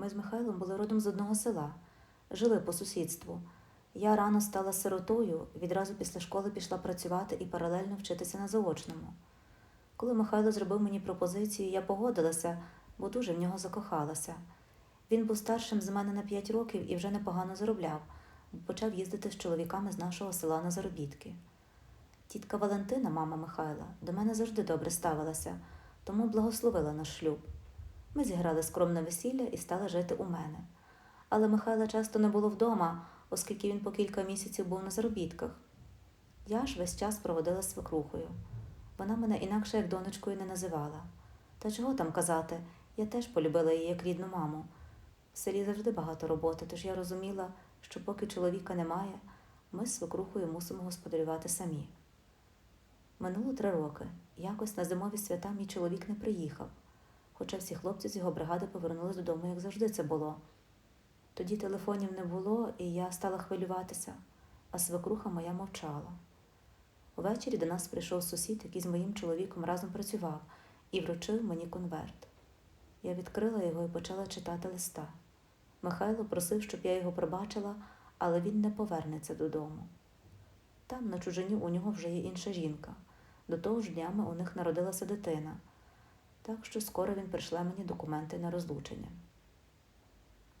Ми з Михайлом були родом з одного села, жили по сусідству. Я рано стала сиротою, відразу після школи пішла працювати і паралельно вчитися на заочному. Коли Михайло зробив мені пропозицію, я погодилася, бо дуже в нього закохалася. Він був старшим з мене на 5 років і вже непогано заробляв, бо почав їздити з чоловіками з нашого села на заробітки. Тітка Валентина, мама Михайла, до мене завжди добре ставилася, тому благословила наш шлюб. Ми зіграли скромне весілля і стали жити у мене. Але Михайла часто не було вдома, оскільки він по кілька місяців був на заробітках. Я ж весь час проводила свекрухою. Вона мене інакше як донечкою не називала. Та чого там казати, я теж полюбила її як рідну маму. В селі завжди багато роботи, тож я розуміла, що поки чоловіка немає, ми з свекрухою мусимо господарювати самі. Минуло три роки. Якось на зимові свята мій чоловік не приїхав, хоча всі хлопці з його бригади повернулись додому, як завжди це було. Тоді телефонів не було, і я стала хвилюватися, а свекруха моя мовчала. Увечері до нас прийшов сусід, який з моїм чоловіком разом працював, і вручив мені конверт. Я відкрила його і почала читати листа. Михайло просив, щоб я його пробачила, але він не повернеться додому. Там, на чужині, у нього вже є інша жінка. До того ж днями у них народилася дитина, так що скоро він прийшле мені документи на розлучення.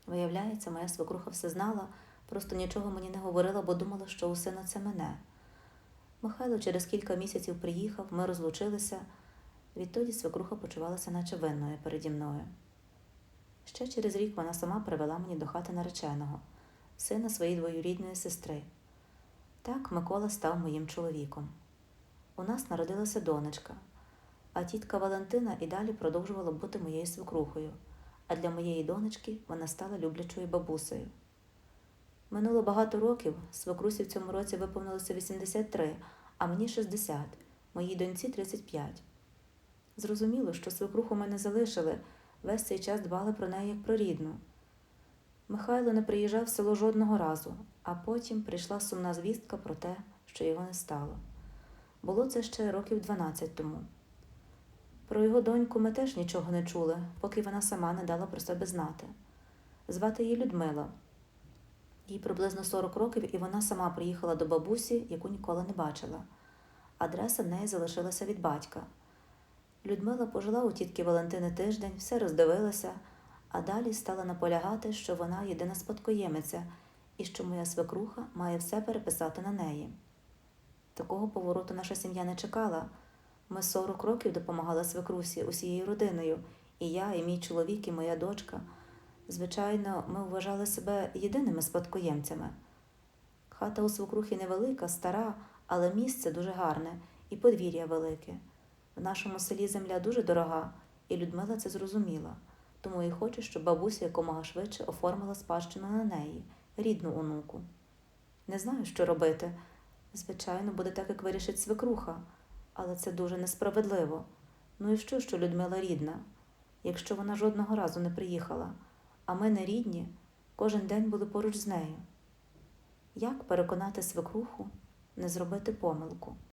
Виявляється, моя свекруха все знала, просто нічого мені не говорила, бо думала, що у сина це мене. Михайло через кілька місяців приїхав, ми розлучилися. Відтоді свекруха почувалася наче винною переді мною. Ще через рік вона сама привела мені до хати нареченого, сина своєї двоюрідної сестри. Так Микола став моїм чоловіком. У нас народилася донечка, а тітка Валентина і далі продовжувала бути моєю свекрухою, а для моєї донечки вона стала люблячою бабусею. Минуло багато років, свекрусі в цьому році виповнилося 83, а мені 60, моїй доньці 35. Зрозуміло, що свекруху ми не залишили, весь цей час дбали про неї як про рідну. Михайло не приїжджав в село жодного разу, а потім прийшла сумна звістка про те, що його не стало. Було це ще років 12 тому. Про його доньку ми теж нічого не чули, поки вона сама не дала про себе знати. Звати її Людмила. Їй приблизно 40 років, і вона сама приїхала до бабусі, яку ніколи не бачила. Адреса в неї залишилася від батька. Людмила пожила у тітки Валентини тиждень, все роздивилася, а далі стала наполягати, що вона єдина спадкоємиця і що моя свекруха має все переписати на неї. Такого повороту наша сім'я не чекала. Ми 40 років допомагали свекрусі усією родиною, і я, і мій чоловік, і моя дочка. Звичайно, ми вважали себе єдиними спадкоємцями. Хата у свекрухи невелика, стара, але місце дуже гарне і подвір'я велике. В нашому селі земля дуже дорога, і Людмила це зрозуміла, тому і хоче, щоб бабуся якомога швидше оформила спадщину на неї, рідну онуку. Не знаю, що робити. Звичайно, буде так, як вирішить свекруха, але це дуже несправедливо. Ну і що, що Людмила рідна, якщо вона жодного разу не приїхала, а ми не рідні, кожен день були поруч з нею. Як переконати свекруху не зробити помилку?